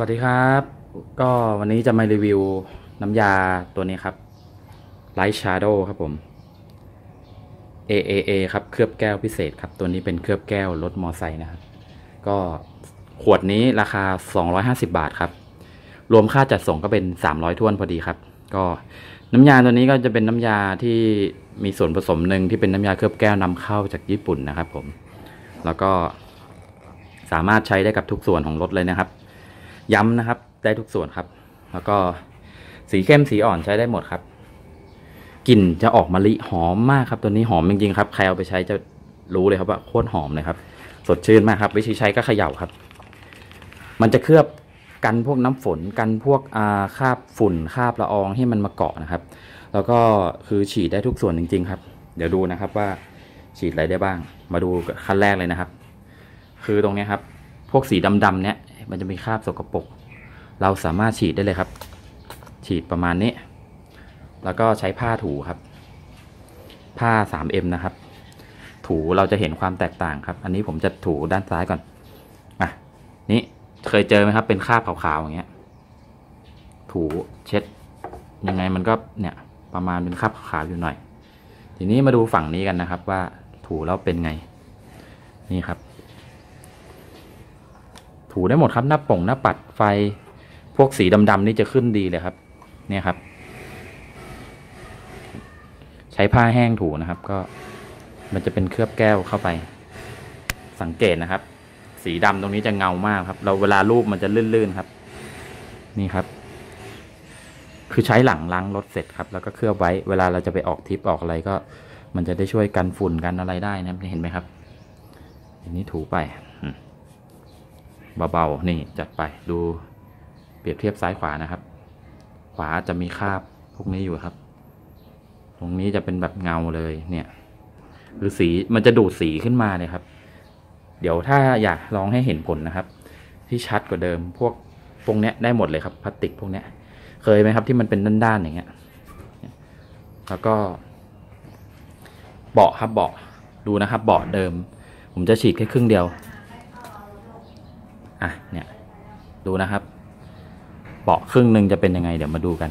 วัสดีครับ ก็วันนี้จะมารีวิวน้ำยาตัวนี้ครับ Light Shadow ครับผม AAA ครับเคลือบแก้วพิเศษครับ ตัวนี้เป็นเคลือบแก้วรถมอไซค์นะครับ ก็ขวดนี้ราคา 250 บาทครับ รวมค่าจัดส่งก็เป็น 300ท้วนพอดีครับ ก็น้ำยาตัวนี้ก็จะเป็นน้ำยาที่มีส่วนผสมหนึ่งที่เป็นน้ำยาเคลือบแก้วนำเข้าจากญี่ปุ่นนะครับ ผม แล้วก็สามารถใช้ได้กับทุกส่วนของรถเลยนะครับ ย้ำนะครับ ได้ทุกส่วนครับ แล้วก็สีเข้มสีอ่อนใช้ได้หมดครับกลิ่นจะออกมะลิหอมมากครับ ตัวนี้หอมจริงๆครับใครเอาไปใช้จะรู้เลยครับว่าโคตรหอมเลยครับ สดชื่นมากครับ วิธีใช้ก็เขย่าครับ มันจะเคลือบกันพวกน้ำฝนกันพวกอาคาบฝุ่นคาบละอองให้มันมาเกาะนะครับ แล้วก็คือฉีดได้ทุกส่วนจริง ๆ ครับ เดี๋ยวดูนะครับว่าฉีดอะไรได้บ้าง มาดูขั้นแรกเลยนะครับ คือตรงนี้ครับ พวกสีดำๆเนี้ย มันจะมีคราบสกปรกเราสามารถฉีดได้เลยครับ ฉีดประมาณนี้ แล้วก็ใช้ผ้าถูครับ ผ้า 3M นะครับ ถูเราจะเห็นความแตกต่างครับ อันนี้ผมจะถูด้านซ้ายก่อนอะนี่เคยเจอไหมครับ เป็นคราบขาวๆอย่างเงี้ย ถูเช็ด ยังไงมันก็เนี่ย ประมาณเป็นคราบขาวอยู่หน่อย ทีนี้มาดูฝั่งนี้กันนะครับ ว่าถูแล้วเป็นไง นี่ครับ ถูได้หมดครับหน้าป่งหน้าปัดไฟ พวกสีดำๆนี่จะขึ้นดีเลยครับ เนี่ยครับ ใช้ผ้าแห้งถูนะครับ ก็มันจะเป็นเคลือบแก้วเข้าไป สังเกตนะครับ สีดำตรงนี้จะเงามากครับ เราเวลารูปมันจะลื่นๆครับ นี่ครับ คือใช้หลังล้างรถเสร็จครับ แล้วก็เคลือบไว้ เวลาเราจะไปออกทริปออกอะไรก็ มันจะได้ช่วยกันฝุ่นกันอะไรได้นะเห็นไหมครับอันนี้ถูไป เบาๆ นี่จัดไปดูเปรียบเทียบซ้ายขวานะครับ ขวาจะมีคราบพวกนี้อยู่ครับ ตรงนี้จะเป็นแบบเงาเลยเนี่ยหรือสีมันจะดูดสีขึ้นมาเลยครับ เดี๋ยวถ้าอยากลองให้เห็นผลนะครับ ที่ชัดกว่าเดิมพวกพวกเนี้ยได้หมดเลยครับพลาสติกพวกเนี้ย เคยไหมครับที่มันเป็นด้านๆอย่างเงี้ย แล้วก็ เบาะครับเบาะดูนะครับ เบาะเดิม ผมจะฉีดแค่ครึ่งเดียว อะเนี่ยดูนะครับ เบาะครึ่งหนึ่งจะเป็นยังไง เดี๋ยวมาดูกัน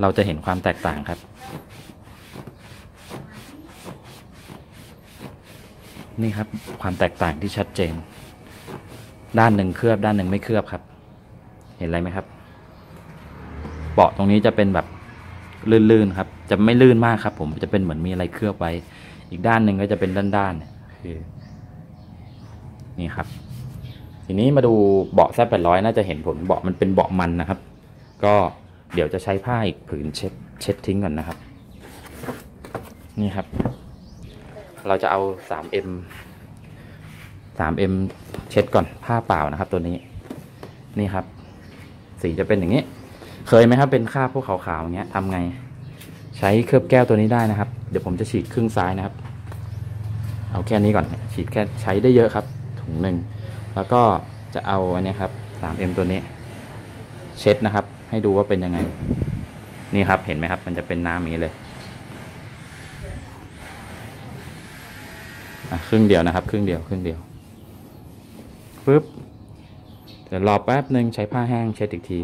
เราจะเห็นความแตกต่างครับ นี่ครับความแตกต่างที่ชัดเจน ด้านหนึ่งเคลือบด้านหนึ่งไม่เคลือบครับ เห็นอะไรไหมครับ เบาะตรงนี้จะเป็นแบบลื่นๆครับ จะไม่ลื่นมากครับ ผมจะเป็นเหมือนมีอะไรเคลือบไว้ อีกด้านหนึ่งก็จะเป็นด้านๆเนี่ยคือ นี่ครับ ทีนี้มาดูเบาะแซแปดร้อยน่าจะเห็นผลเบาะมันเป็นเบาะมันนะครับ ก็เดี๋ยวจะใช้ผ้าอีกผืนเช็ดเช็ดทิ้งก่อนนะครับ นี่ครับ เราจะเอา 3M 3M เช็ดก่อนผ้าเปล่านะครับ ตัวนี้ นี่ครับ สีจะเป็นอย่างนี้ เคยไหมครับ เป็นคราบพวกขาวๆอย่างเงี้ยทำไง ใช้เคลือบแก้วตัวนี้ได้นะครับ เดี๋ยวผมจะฉีดครึ่งซ้ายนะครับ เอาแค่นี้ก่อน ฉีดแค่ใช้ได้เยอะครับ ถุงหนึ่งแล้วก็จะเอาอันนี้ครับ 3M ตัวนี้ เช็ดนะครับ ให้ดูว่าเป็นยังไง นี่ครับเห็นไหมครับ มันจะเป็นน้ำอย่างนี้เลยครึ่งเดียวนะครับ ครึ่งเดียวครึ่งเดียวปึ๊บเดี๋ยวรอแป๊บหนึ่งใช้ผ้าแห้งเช็ดอีกที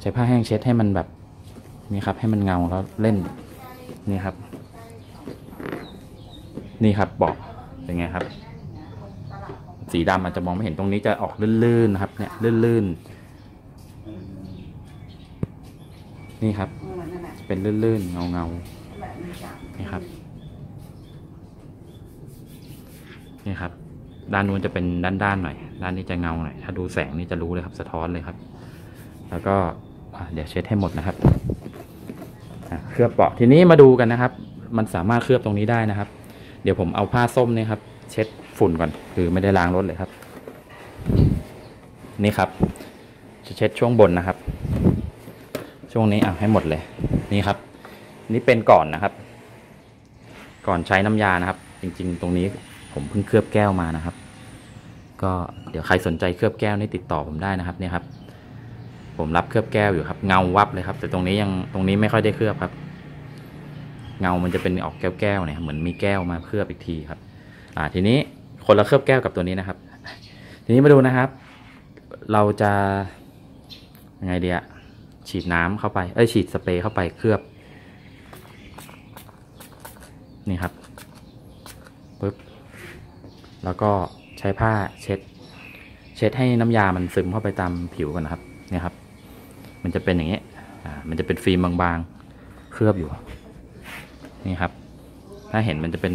ใช้ผ้าแห้งเช็ดให้มันแบบนี่ครับ ให้มันเงาแล้วเล่นนี่ครับ นี่ครับเบาะเป็นไงครับ สีดำอาจจะมองไม่เห็นตรงนี้จะออกลื่นๆนะครับ เนี่ยลื่นๆ นี่ครับ เป็นลื่นๆ เงาๆนี่ครับนี่ครับ ด้านนู้นจะเป็นด้านๆหน่อย ด้านนี้จะเงาหน่อย ถ้าดูแสงนี่จะรู้เลยครับ สะท้อนเลยครับ แล้วก็เดี๋ยวเช็ดให้หมดนะครับเคลือบเปาะทีนี้มาดูกันนะครับ มันสามารถเคลือบตรงนี้ได้นะครับ เดี๋ยวผมเอาผ้าส้มเนี่ยครับ เช็ด ฝุ่นก่อน คือไม่ได้ล้างรถเลยครับ นี่ครับ จะเช็ดช่วงบนนะครับ ช่วงนี้อะให้หมดเลย นี่ครับ นี่เป็นก่อนนะครับ ก่อนใช้น้ำยานะครับ จริง ๆ ตรงนี้ผมเพิ่งเคลือบแก้วมานะครับ ก็เดี๋ยวใครสนใจเคลือบแก้วนี่ติดต่อผมได้นะครับเนี่ยครับ ผมรับเคลือบแก้วอยู่ครับ เงาวับเลยครับ แต่ตรงนี้ยังตรงนี้ไม่ค่อยได้เคลือบครับเงามันจะเป็นออกแก้วๆเนี่ยเหมือนมีแก้วมาเคลือบอีกทีครับ อ่า ทีนี้ คนละเคลือบแก้วกับตัวนี้นะครับ ทีนี้มาดูนะครับ เราจะยังไงดีอะฉีดน้ำเข้าไป เอ้ยฉีดสเปรย์เข้าไปเคลือบ นี่ครับปึ๊บแล้วก็ใช้ผ้าเช็ด เช็ดให้น้ำยามันซึมเข้าไปตามผิวก่อนนะครับ เนี่ยครับ มันจะเป็นอย่างนี้อ่ามันจะเป็นฟิล์มบางๆ เคลือบอยู่ นี่ครับ ถ้าเห็นมันจะเป็น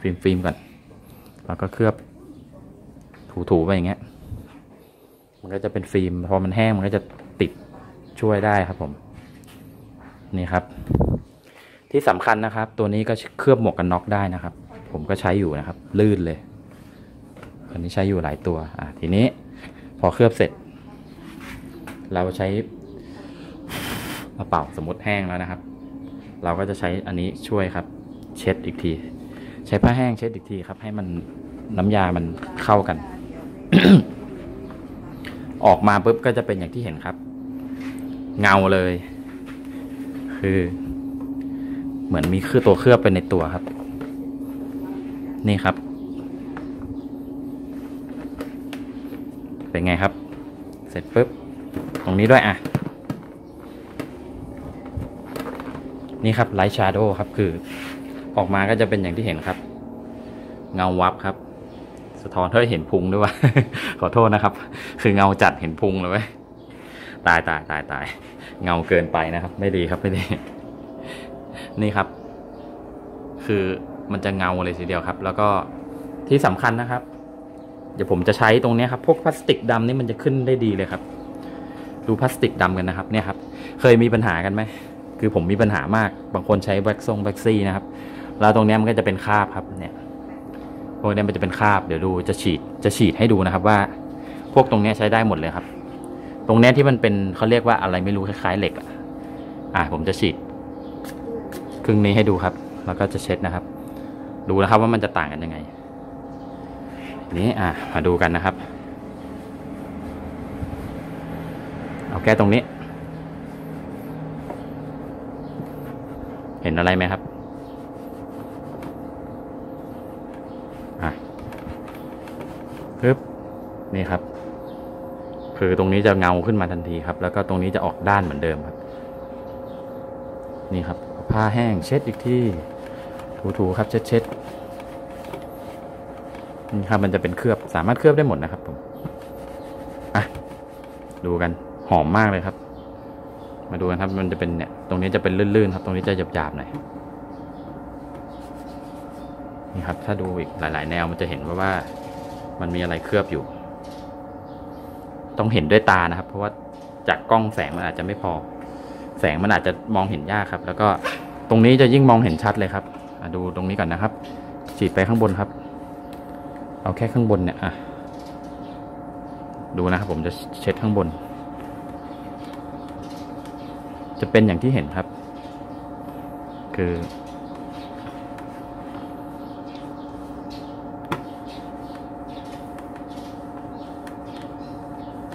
ฟิล์มฟิล์มก่อน แล้วก็เคลือบถูๆไปอย่างเงี้ย มันก็จะเป็นฟิล์ม พอมันแห้งมันก็จะติดช่วยได้ครับผม นี่ครับ ที่สำคัญนะครับ ตัวนี้ก็เคลือบหมวกกันน็อกได้นะครับ ผมก็ใช้อยู่นะครับ ลื่นเลยอันนี้ใช้อยู่หลายตัว อะทีนี้พอเคลือบเสร็จ เราใช้มาเป่าสมมติแห้งแล้วนะครับ เราก็จะใช้อันนี้ช่วยครับ เช็ดอีกที ใช้ผ้าแห้งเช็ดอีกทีครับ ให้มันน้ำยามันเข้ากัน ออกมาปุ๊บก็จะเป็นอย่างที่เห็นครับ เงาเลย คือ เหมือนมีคือตัวเคลือบไปในตัวครับ นี่ครับ เป็นไงครับ เสร็จปุ๊บ ตรงนี้ด้วยอะนี่ครับไลท์ชาร์โดครับคือ ออกมาก็จะเป็นอย่างที่เห็นครับ เงาวับครับ สะท้อนเฮ้ยเห็นพุงด้วยวะขอโทษนะครับ คือเงาจัดเห็นพุงเลยเว้ยตายตายตายตายเงาเกินไปนะครับ ไม่ดีครับไม่ดี นี่ครับ คือมันจะเงาเลยทีเดียวครับ แล้วก็ที่สำคัญนะครับ เดี๋ยวผมจะใช้ตรงนี้ครับพวกพลาสติกดำนี่มันจะขึ้นได้ดีเลยครับ ดูพลาสติกดำกันนะครับ เนี่ยครับ เคยมีปัญหากันไหมคือผมมีปัญหามาก บางคนใช้แว็กซงแว็กซี่นะครับ แล้วตรงนี้มันก็จะเป็นคราบครับเนี่ยพวกนี้มันจะเป็นคราบเดี๋ยวดูจะฉีดจะฉีดให้ดูนะครับว่า พวกตรงนี้ใช้ได้หมดเลยครับ ตรงนี้ที่มันเป็นเขาเรียกว่าอะไรไม่รู้คล้ายๆเหล็กอะอะผมจะฉีดครึ่งนี้ให้ดูครับ แล้วก็จะเช็ดนะครับ ดูนะครับว่ามันจะต่างกันยังไง นี้อะมาดูกันนะครับ เอาแก้ตรงนี้ เห็นอะไรไหมครับ อะปึ๊บ นี่ครับ คือตรงนี้จะเงาขึ้นมาทันทีครับ แล้วก็ตรงนี้จะออกด้านเหมือนเดิมครับ นี่ครับผ้าแห้งเช็ดอีกที่ถูๆครับ เช็ดเช็ดนี่ครับมันจะเป็นเคลือบสามารถเคลือบได้หมดนะครับผมอะดูกันหอมมากเลยครับ มาดูกันครับมันจะเป็นเนี่ย ตรงนี้จะเป็นลื่นๆครับ ตรงนี้จะหยาบๆหน่อยนี่ครับ ถ้าดูอีกหลาย ๆ แนวมันจะเห็นว่าว่า มันมีอะไรเคลือบอยู่ ต้องเห็นด้วยตานะครับ เพราะว่าจากกล้องแสงมันอาจจะไม่พอ แสงมันอาจจะมองเห็นยากครับ แล้วก็ตรงนี้จะยิ่งมองเห็นชัดเลยครับดูตรงนี้ก่อนนะครับ ฉีดไปข้างบนครับ เอาแค่ข้างบนเนี่ยอะดูนะครับ ผมจะเช็ดข้างบน จะเป็นอย่างที่เห็นครับ คือ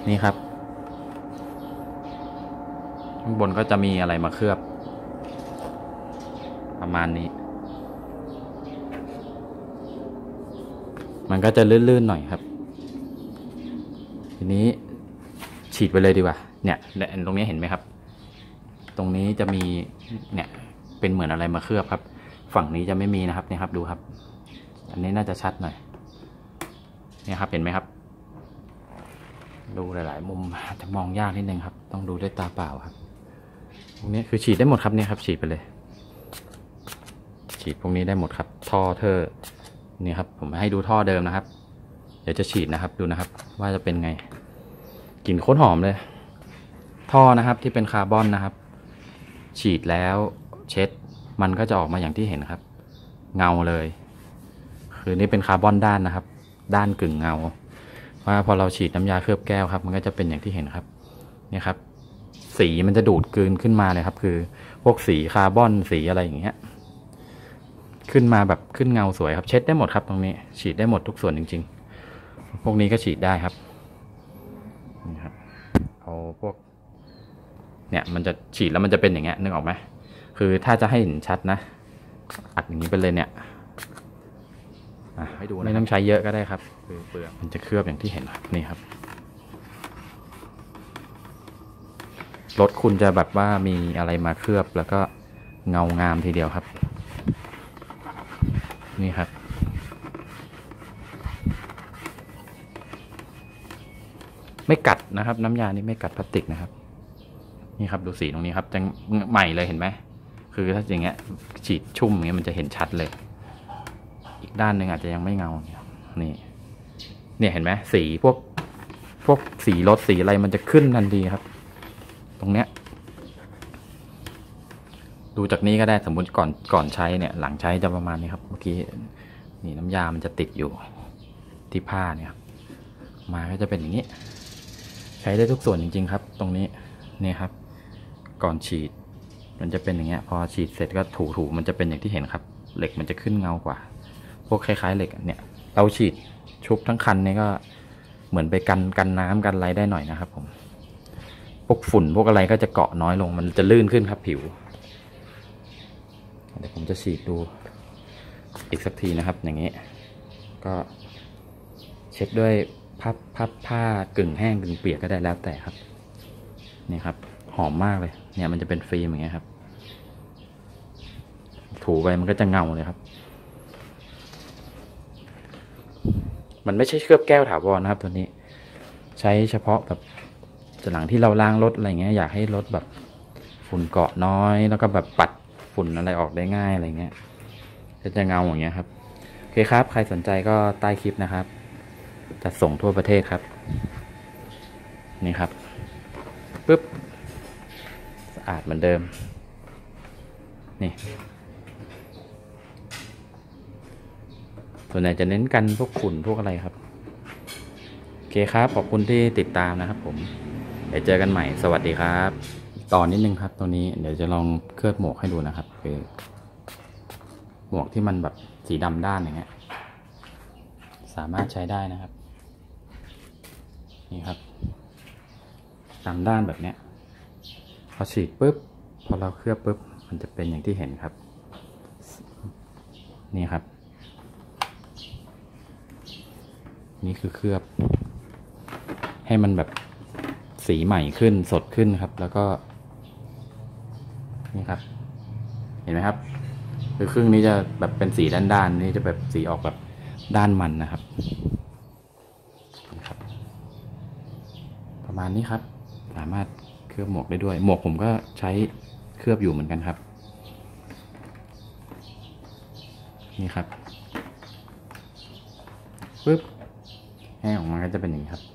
นี่ครับ ข้างบนก็จะมีอะไรมาเคลือบ ประมาณนี้ มันก็จะลื่นๆหน่อยครับ ทีนี้ฉีดไปเลยดีกว่า เนี่ยตรงนี้เห็นไหมครับ ตรงนี้จะมีเนี่ยเป็นเหมือนอะไรมาเคลือบครับ ฝั่งนี้จะไม่มีนะครับนี่ครับดูครับ อันนี้น่าจะชัดหน่อยเนี่ยครับเห็นไหมครับ ดูหลาย ๆ มุมอาจจะมองยากนิดนึงครับ ต้องดูด้วยตาเปล่าครับพวกนี้คือฉีดได้หมดครับเนี่ยครับ ฉีดไปเลย ฉีดพวกนี้ได้หมดครับ ท่อเธอนี่ครับ ผมให้ดูท่อเดิมนะครับ เดี๋ยวจะฉีดนะครับดูนะครับ ว่าจะเป็นไงกลิ่นโคตรหอมเลย ท่อนะครับที่เป็นคาร์บอนนะครับ ฉีดแล้วเช็ด มันก็จะออกมาอย่างที่เห็นครับ เงาเลย คือนี่เป็นคาร์บอนด้านนะครับ ด้านกึ่งเงา ว่าพอเราฉีดน้ำยาเคลือบแก้วครับ มันก็จะเป็นอย่างที่เห็นครับเนี่ยครับ สีมันจะดูดกลืนขึ้นมาเลยครับ คือพวกสีคาร์บอนสีอะไรอย่างเงี้ย ขึ้นมาแบบขึ้นเงาสวยครับ เช็ดได้หมดครับตรงนี้ ฉีดได้หมดทุกส่วนจริง ๆ พวกนี้ก็ฉีดได้ครับนี่ครับเอาพวก เนี่ย มันจะฉีดแล้วมันจะเป็นอย่างเงี้ยนึกออกไหมคือถ้าจะให้เห็นชัดนะอัดอย่างนี้ไปเลยเนี่ย ให้ดูนะไม่ต้องใช้เยอะก็ได้ครับคือเปลือกมันจะเคลือบอย่างที่เห็นครับนี่ครับรถคุณจะแบบว่ามีอะไรมาเคลือบแล้วก็เงางามทีเดียวครับ นี่ครับ ไม่กัดนะครับ น้ำยานี่ไม่กัดพลาสติกนะครับ นี่ครับดูสีตรงนี้ครับจะใหม่เลยเห็นไหมคือถ้าอย่างเงี้ยฉีดชุ่มอย่างเงี้ยมันจะเห็นชัดเลย อีกด้านหนึ่งอาจจะยังไม่เงาเนี่เนี่ยเห็นไหมสีพวกพวกสีรถสีอะไรมันจะขึ้นทันทีครับ ตรงเนี้ย ดูจากนี้ก็ได้สมมุติก่อนก่อนใช้เนี่ย หลังใช้จะประมาณนี้ครับเมื่อกี้นี่น้ำยามันจะติดอยู่ที่ผ้าเนี่ยมาก็จะเป็นอย่างนี้ ใช้ได้ทุกส่วนจริง ๆ ครับ ตรงนี้เนี่ยครับ ก่อนฉีด มันจะเป็นอย่างเงี้ย พอฉีดเสร็จก็ถูๆมันจะเป็นอย่างที่เห็นครับ เหล็กมันจะขึ้นเงากว่า พวกคล้ายๆเหล็กเนี่ยเราฉีดชุบทั้งคันนี่ก็เหมือนไปกันกันน้ำกันอะไรได้หน่อยนะครับ ผม พวกฝุ่นพวกอะไรก็จะเกาะน้อยลงมันจะลื่นขึ้นครับผิวเดี๋ยวผมจะฉีดดูอีกสักทีนะครับ อย่างนี้ ก็เช็ดด้วยพับพับผ้ากึ่งแห้งกึ่งเปียกก็ได้แล้วแต่ครับนี่ครับ หอมมากเลย เนี่ยมันจะเป็นฟิล์มอย่างเงี้ยครับ ถูไปมันก็จะเงาเลยครับ มันไม่ใช่เคลือบแก้วถาวรนะครับ ตัวนี้ ใช้เฉพาะแบบหลังที่เราล้างรถอะไรเงี้ยอยากให้รถแบบฝุ่นเกาะน้อย แล้วก็แบบปัดฝุ่นอะไรออกได้ง่ายอะไรเงี้ยก็จะเงาอย่างเงี้ยครับโอเคครับ ใครสนใจก็ใต้คลิปนะครับจะส่งทั่วประเทศครับ นี่ครับปึ๊บสะอาดเหมือนเดิม นี่ ส่วนใหญ่จะเน้นกันพวกฝุ่นพวกอะไรครับ โอเคครับ ขอบคุณที่ติดตามนะครับผม เดี๋ยวเจอกันใหม่ สวัสดีครับ ต่อนิดนึงครับ ตัวนี้เดี๋ยวจะลองเคลือบหมวกให้ดูนะครับ คือ หมวกที่มันแบบสีดำด้านอย่างเงี้ย สามารถใช้ได้นะครับ นี่ครับดำด้านแบบเนี้ย พอฉีดปุ๊บ พอเราเคลือบปุ๊บ มันจะเป็นอย่างที่เห็นครับ นี่ครับ นี่คือเคลือบ ให้มันแบบสีใหม่ขึ้นสดขึ้นครับ แล้วก็ นี่ครับ เห็นไหมครับ คือครึ่งนี้จะแบบเป็นสีด้านๆนี่จะแบบสีออกแบบด้านมันนะครับครับ ประมาณนี้ครับ สามารถเคลือบหมวกได้ด้วย หมวกผมก็ใช้เคลือบอยู่เหมือนกันครับ นี่ครับปึ๊บ แห้งออกมาก็จะเป็นอย่างนี้ครับเป็นเคลือบ